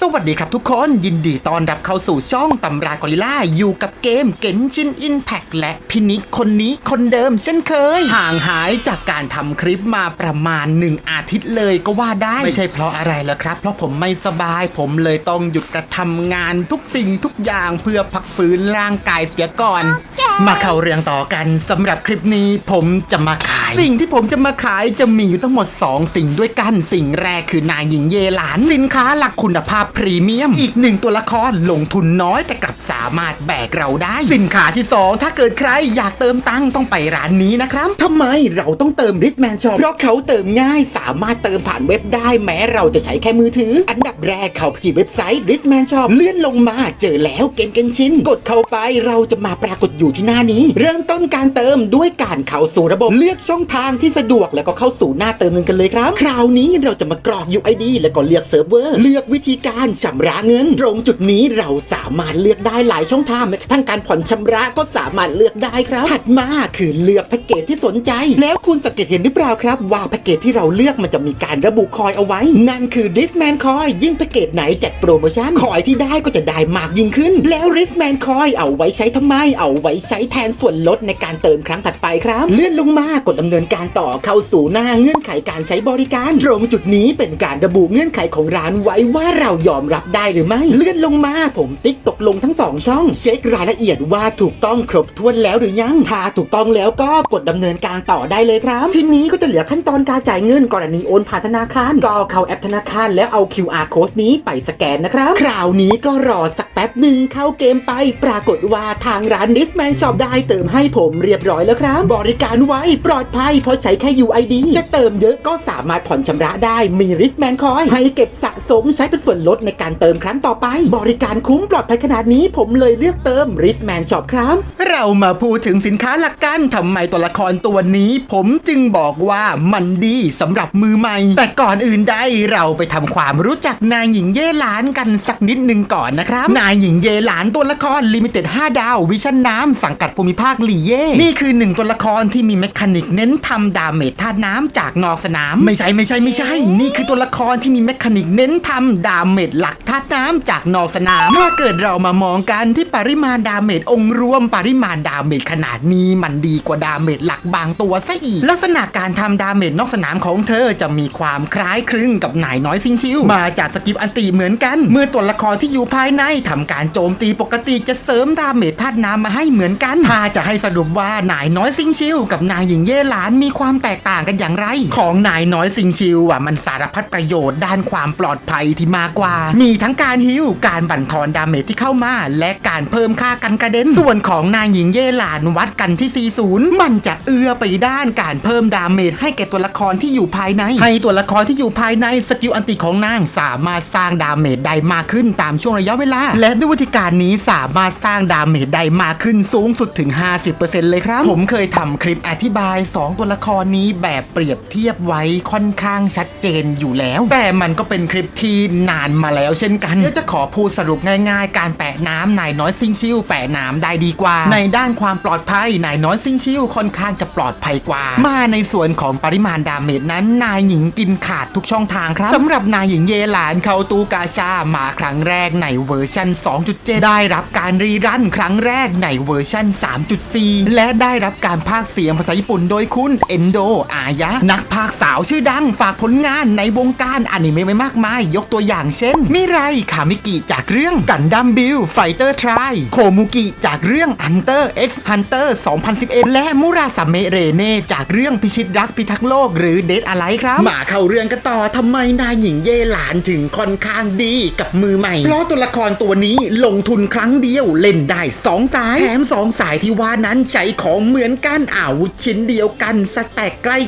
สวัสดีครับทุกคนยินดีต้อนรับเข้าสู่ช่องตำรากอริลล่า อยู่กับเกมเกนชินอินแพ t และพินิกคนนี้คนเดิมเช่นเคย ห่างหายจากการทำคลิปมาประมาณ 1 อาทิตย์เลยก็ว่าได้ ไม่ใช่เพราะอะไรแล้วครับ เพราะผมไม่สบายผมเลยต้องหยุดกระทำงานทุกสิ่งทุกอย่างเพื่อพักฟื้นร่างกายเสียก่อน มาเข้าเรื่องต่อกันสำหรับคลิปนี้ผมจะมาขาย สิ่งที่ผมจะมาขายจะมีอยู่ทั้งหมด 2 สิ่งด้วยกันสิ่งแรกคือนายหญิงเยหลาน สินค้าหลักคุณภาพพรีเมียม อีกหนึ่งตัวละครลงทุนน้อยแต่กลับสามารถแบกเราได้ สินค้าที่ 2 ถ้าเกิดใครอยากเติมตังค์ต้องไปร้านนี้นะครับทำไมเราต้องเติม r i s m a n Shop เพราะเขาเติมง่ายสามารถเติมผ่านเว็บได้แม้เราจะใช้แค่มือถือ อันดับแรกเข้าไปที่เว็บไซต์ r i s m a n Shop เลื่อนลงมาเจอแล้วเกมเกนชินกดเข้าไปเราจะมาปรากฏอยู่ที่หน้านี้ เริ่มต้นการเติมด้วยการเข้าสู่ระบบเลือกช่องทางที่สะดวกแล้วก็เข้าสู่หน้าเติมเงินกันเลยครับ คราวนี้เราจะมากรอก UID แล้วก็เลือกเซิร์ฟเวอร์เลือกวิธีการชำระเงิน ตรงจุดนี้เราสามารถเลือกได้หลายช่องทางแม้กระทั่งการผ่อนชำระก็สามารถเลือกได้ครับ ถัดมาคือเลือกแพ็กเกจที่สนใจ แล้วคุณสังเกตเห็นหรือเปล่าครับ ว่าแพ็กเกจที่เราเลือกมันจะมีการระบุคอยเอาไว้ นั่นคือ Disman Coin ยิ่งแพ็กเกจไหนจัดโปรโมชั่นคอยที่ได้ก็จะได้มากยิ่งขึ้น แล้ว Disman Coin เอาไว้ใช้ทำไม เอาไว้ใช้แทนส่วนลดในการเติมครั้งถัดไปครับ เลื่อนลงมากดดำเนินการต่อเข้าสู่หน้าเงื่อนไขการใช้บริการ ตรงจุดนี้เป็นการระบุเงื่อนไขของร้านไว้ว่าเรายอมรับได้หรือไม่ เลื่อนลงมาผมติ๊กตกลงทั้งสองช่อง เช็ครายละเอียดว่าถูกต้องครบถ้วนแล้วหรือยัง ถ้าถูกต้องแล้วก็กดดำเนินการต่อได้เลยครับ ทีนี้ก็จะเหลือขั้นตอนการจ่ายเงินกรณีโอนผ่านธนาคาร ก็เข้าแอปธนาคารแล้วเอา QR code นี้ไปสแกนนะครับ คราวนี้ก็รอสักแป๊บหนึ่งเข้าเกมไป ปรากฏว่าทางร้าน Disman Shop ได้เติมให้ผมเรียบร้อยแล้วครับ บริการไวปลอดภัยเพราะใช้แค่ UID จะเติมเยอะก็สามารถผ่อนชำระได้มี Wristman Coin ให้เก็บสะสมใช้เป็นส่วนลดในการเติมครั้งต่อไป บริการคุ้มปลอดภัยขนาดนี้ผมเลยเลือกเติม Wristman Shop ครับ เรามาพูดถึงสินค้าหลักกันทำไมตัวละครตัวนี้ ผมจึงบอกว่ามันดีสำหรับมือใหม่ แต่ก่อนอื่นใดเราไปทำความรู้จักนายหญิงเย่หลานกันสักนิดหนึ่งก่อนนะครับ นายหญิงเย่หลานตัวละครลิมิเต็ด5ดาว วิชั่นน้ำสังกัดภูมิภาคหลีเย่นี่คือหนึ่งตัวละครที่มีเมคานิกเน้นทำดาเมจธาตุน้ำจากนอกสนาม ไม่ใช่ไม่ใช่ไม่ใช่ นี่คือตัวละครที่มีเมคานิกเน้นทำดาเมมจหลักธาตุน้ำจากนอกสนาม ถ้าเกิดเรามามองกันที่ปริมาณดาเมจองค์รวม ปริมาณดาเมจขนาดนี้มันดีกว่าดาเมจหลักบางตัวซะอีก ลักษณะการทำดาเมจนอกสนามของเธอจะมีความคล้ายคลึงกับนายน้อยซิงชิวมาจากสกิลอันตีเหมือนกัน เมื่อตัวละครที่อยู่ภายในทำการโจมตีปกติจะเสริมดาเมจธาตุน้ำมาให้เหมือนกันถ้าจะให้สรุปว่านายน้อยซิงชิวกับนายหญิงเย่หลานมีความแตกต่างกันอย่างไร ของนายน้อยซิงชิวอะมันสารพัดประโยชน์ด้านความปลอดภัยที่มากกว่ามีทั้งการฮิวการบั่นทอนดาเมจที่เข้ามา และการเพิ่มค่ากันกระเด็น ส่วนของนายหญิงเย่หลานวัดกันที่ 40 มันจะเอื้อไปด้านการเพิ่มดาเมจให้แก่ตัวละครที่อยู่ภายใน ให้ตัวละครที่อยู่ภายในสกิลอันติของนางสามารถสร้างดาเมจได้มากขึ้นตามช่วงระยะเวลา และด้วยวิธีการนี้สามารถสร้างดาเมจได้มากขึ้นสูงสุดถึง 50%เลยครับ ผมเคยทำคลิปอธิบาย 2 ตัวละครนี้แบบเปรียบเทียบไว้ค่อนข้างชัดเจนอยู่แล้ว แต่มันก็เป็นคลิปที่นานมาแล้วเช่นกันเดี๋ยวจะขอพูดสรุปง่ายๆ การแปะน้ำนายน้อยซิงชิวแปะน้ำได้ดีกว่า ในด้านความปลอดภัยนายน้อยซิงชิวค่อนข้างจะปลอดภัยกว่า มาในส่วนของปริมาณดาเมจนั้น นายหญิงกินขาดทุกช่องทางครับสำหรับนายหญิงเยหลานเข้าตูกาชามาครั้งแรกในเวอร์ชัน2.7 ได้รับการรีรันครั้งแรกในเวอร์ชัน3.4 และได้รับการพากย์เสียงภาษาญี่ปุ่นโดยคุณเอนโดอายะ นักพากย์สาวชื่อดังฝากผลงานในวงการอนิเมะไว้มากมาย ยกตัวอย่างเช่น มิไรคามิกิจากเรื่องกันดัมบิลไฟเตอร์ทรายโคมุกิจากเรื่อง Hunter x Hunter 2011 และมุราสเมเรเน่จากเรื่องพิชิตรักพิทักษ์โลกหรือเดทอะไรครับมาเข้าเรื่องกันต่อทำไมนายหญิงเย่หลานถึงค่อนข้างดีกับมือใหม่เพราะตัวละครตัวนี้ลงทุนครั้งเดียวเล่นได้ 2 สายแถม 2 สายที่ว่านั้นใช้ของเหมือนกันอาวุธชิ้นเดียวกันสแต็กใกล้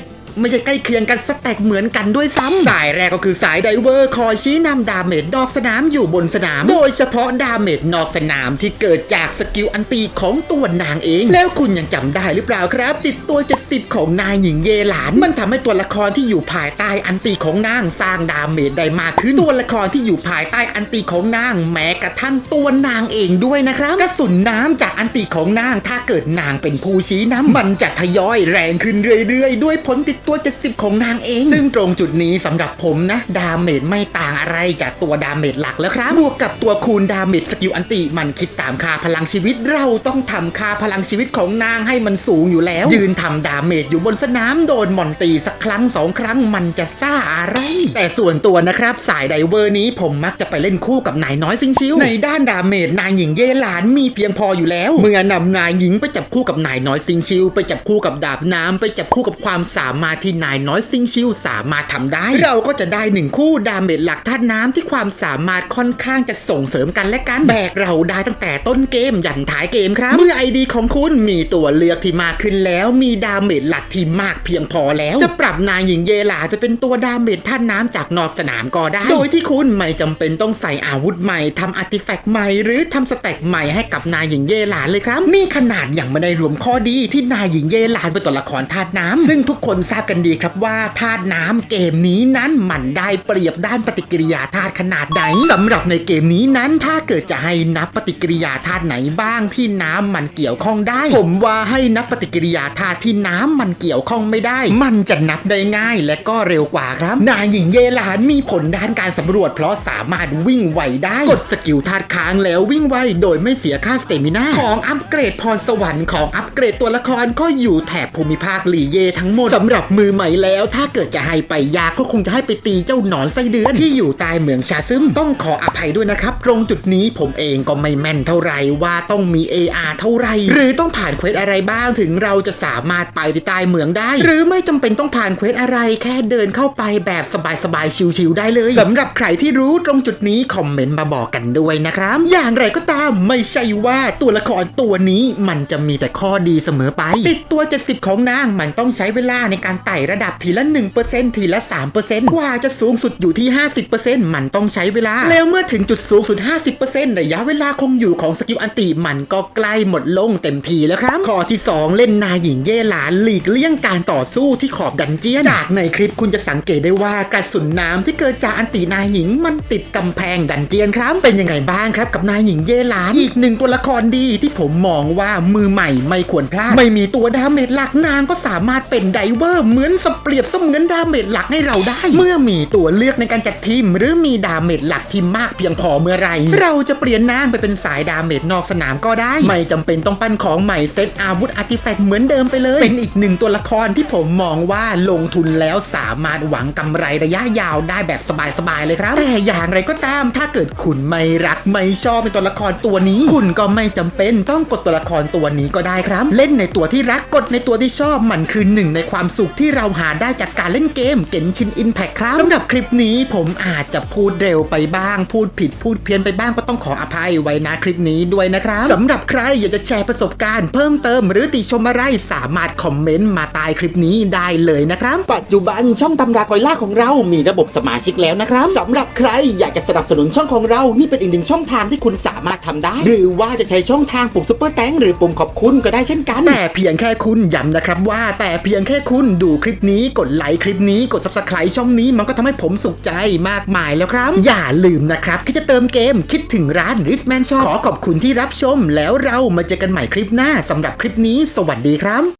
ไม่ใช่ใกล้เคียงกันสแต็กเหมือนกันด้วยซ้ำสายแรกก็คือสายไดเวอร์คอยชี้นำดาเมจนอกสนามอยู่บนสนาม โดยเฉพาะดาเมจนอกสนามที่เกิดจากสกิลอันตีของตัวนางเอง แล้วคุณยังจำได้หรือเปล่าครับ ติดตัว 70 ของนายหญิงเยหลาน มันทำให้ตัวละครที่อยู่ภายใต้อันตีของนางสร้างดาเมจได้มากขึ้นตัวละครที่อยู่ภายใต้อันตีของนางแม้กระทั่งตัวนางเองด้วยนะครับกระสุนน้ำจากอันตีของนางถ้าเกิดนางเป็นผู้ชี้น้ำมันจะทยอยแรงขึ้นเรื่อยๆ ด้วยผลติดตัว 70 ของนางเอง ซึ่งตรงจุดนี้สำหรับผมนะ ดาเมจไม่ต่างอะไรจากตัวดาเมจหลักแล้วครับ บวกกับตัวคูณดาเมจสกิลอันติมันคิดตามค่าพลังชีวิตเราต้องทำค่าพลังชีวิตของนางให้มันสูงอยู่แล้ว ยืนทำดาเมจอยู่บนสนามโดนมอนตีสักครั้งสองครั้งมันจะซ่าอะไร แต่ส่วนตัวนะครับ สายไดเวอร์นี้ผมมักจะไปเล่นคู่กับนายน้อยซิงชิวในด้านดาเมจนายหญิงเย่หลานมีเพียงพออยู่แล้ว เมื่อนำนายหญิงไปจับคู่กับนายน้อยซิงชิว ไปจับคู่กับดาบน้ำไปจับคู่กับความสามารถที่นายน้อยซิงชิวสามารถทำได้ เราก็จะได้หนึ่งคู่ดาเมจหลักธาตุน้ำที่ความสามารถค่อนข้างจะส่งเสริมกันและกันแบกเราได้ตั้งแต่ต้นเกมยันท้ายเกมครับ เมื่อไอดีของคุณมีตัวเลือกที่มากขึ้นแล้ว มีดาเมจหลักที่มากเพียงพอแล้ว จะปรับนายหญิงเยหลานไปเป็นตัวดาเมจธาตุน้ำจากนอกสนามก็ได้ โดยที่คุณไม่จำเป็นต้องใส่อาวุธใหม่ทำอาร์ติแฟกต์ใหม่ หรือทำสแต็กใหม่ให้กับนายหญิงเยหลานเลยครับนี่ขนาดอยังไม่ได้รวมข้อดีที่นายหญิงเยหลานเป็นตัวละครธาตุน้ำซึ่งทุกคนทราบกันดีครับว่าธาตุน้ำเกมนี้นั้นมันได้เปรียบด้านปฏิกิริยาธาตุขนาดไหนสำหรับในเกมนี้นั้นถ้าเกิดจะให้นับปฏิกิริยาธาตุไหนบ้างที่น้ำมันเกี่ยวข้องได้ ผมว่าให้นับปฏิกิริยาธาตุที่น้ำมันเกี่ยวข้องไม่ได้ มันจะนับได้ง่ายและก็เร็วกว่าครับนายหญิงเยหลานมีผลด้านการสำรวจเพราะสามารถวิ่งไวได้ กดสกิลธาตุค้างแล้ววิ่งไวโดยไม่เสียค่าสเตมินาของอัปเกรดพรสวรรค์ของอัปเกรดตัวละครก็อยู่แถบภูมิภาคหลีเยทั้งหมดสำหรับมือใหม่แล้ว ถ้าเกิดจะให้ไปยากก็คงจะให้ไปตีเจ้าหนอนไส้เดือนที่อยู่ใต้เมืองชาซึมต้องขออภัยด้วยนะครับ ตรงจุดนี้ผมเองก็ไม่แม่นเท่าไหร่ว่าต้องมี AR เท่าไหร่หรือต้องผ่านเควสอะไรบ้างถึงเราจะสามารถไปที่ใต้เมืองได้ หรือไม่จำเป็นต้องผ่านเควสอะไรแค่เดินเข้าไปแบบสบายๆ ชิวๆได้เลยสำหรับใครที่รู้ตรงจุดนี้ คอมเมนต์มาบอกกันด้วยนะครับ อย่างไรก็ตามไม่ใช่ว่าตัวละครตัวนี้มันจะมีแต่ข้อดีเสมอไป ติดตัว 70 ของนางมันต้องใช้เวลาในการไต่ระดับทีละ 1%ทีละ 3%กว่าจะสูงสุดอยู่ที่ 50%มันต้องใช้เวลา แล้วเมื่อถึงจุดสูงสุด 50%ระยะเวลาคงอยู่ของสกิลอันติมันก็ใกล้หมดลงเต็มทีแล้วครับ ข้อที่ 2 เล่นนายหญิงเย่หลานหลีกเลี่ยงการต่อสู้ที่ขอบดันเจียน จากในคลิปคุณจะสังเกตได้ว่ากระสุนน้ำที่เกิดจากอันตินายหญิงมันติดกำแพงดันเจียนครับเป็นยังไงบ้างครับกับนายหญิงเยหลานอีกหนึ่งตัวละครดีที่ผมมองว่ามือใหม่ไม่ควรพลาด ไม่มีตัวดาเมจหลักนางก็สามารถเป็นไดเวอร์เหมือนสเปรียบเสมือนดาเมจหลักให้เราได้ เมื่อมีตัวเลือกในการจัดทีม หรือมีดาเมจหลักที่มากเพียงพอเมื่อไร เราจะเปลี่ยนนางไปเป็นสายดาเมจนอกสนามก็ได้ ไม่จำเป็นต้องปั้นของใหม่เซตอาวุธอาร์ติแฟกต์เหมือนเดิมไปเลย เป็นอีกหนึ่งตัวละครที่ผมมองว่าลงทุนแล้วสามารถหวังกำไรระยะยาวได้แบบสบายๆเลยครับ แต่อย่างไรก็ตาม ถ้าเกิดคุณไม่รักไม่ชอบในตัวละครตัวนี้ คุณก็ไม่จำเป็นต้องกดตัวละครตัวนี้ก็ได้ครับ เล่นในตัวที่รักกดในตัวที่ชอบมันคือหนึ่งในความสุขที่เราหาได้จากการเล่นเกมเก็นชินอินแพคครับสำหรับคลิปนี้ผมอาจจะพูดเร็วไปบ้าง พูดผิดพูดเพี้ยนไปบ้างก็ต้องขออภัยไว้นะคลิปนี้ด้วยนะครับสำหรับใครอยากจะแชร์ประสบการณ์เพิ่มเติม หรือติชมอะไรสามารถคอมเมนต์มาใต้คลิปนี้ได้เลยนะครับ ปัจจุบันช่องตำรากอยล่าของเรามีระบบสมาชิกแล้วนะครับสำหรับใครอยากจะสนับสนุนช่องของเรา นี่เป็นอีกหนึ่งช่องทางที่คุณสามารถทำได้ หรือว่าจะใช้ช่องทางปุ่มซุปเปอร์แตงหรือปุ่มขอบคุณก็ได้เช่นกันแต่เพียงแค่คุณย้ำนะครับว่า แต่เพียงแค่คุณดูคลิปนี้กดไลค์คลิปนี้กด subscribe ช่องนี้มันก็ทำให้ผมสุขใจมากมายแล้วครับ อย่าลืมนะครับที่จะเติมเกมคิดถึงร้าน r i s m a n Shop ขอขอบคุณที่รับชมแล้วเรามาเจอกันใหม่คลิปหน้าสำหรับคลิปนี้ สวัสดีครับ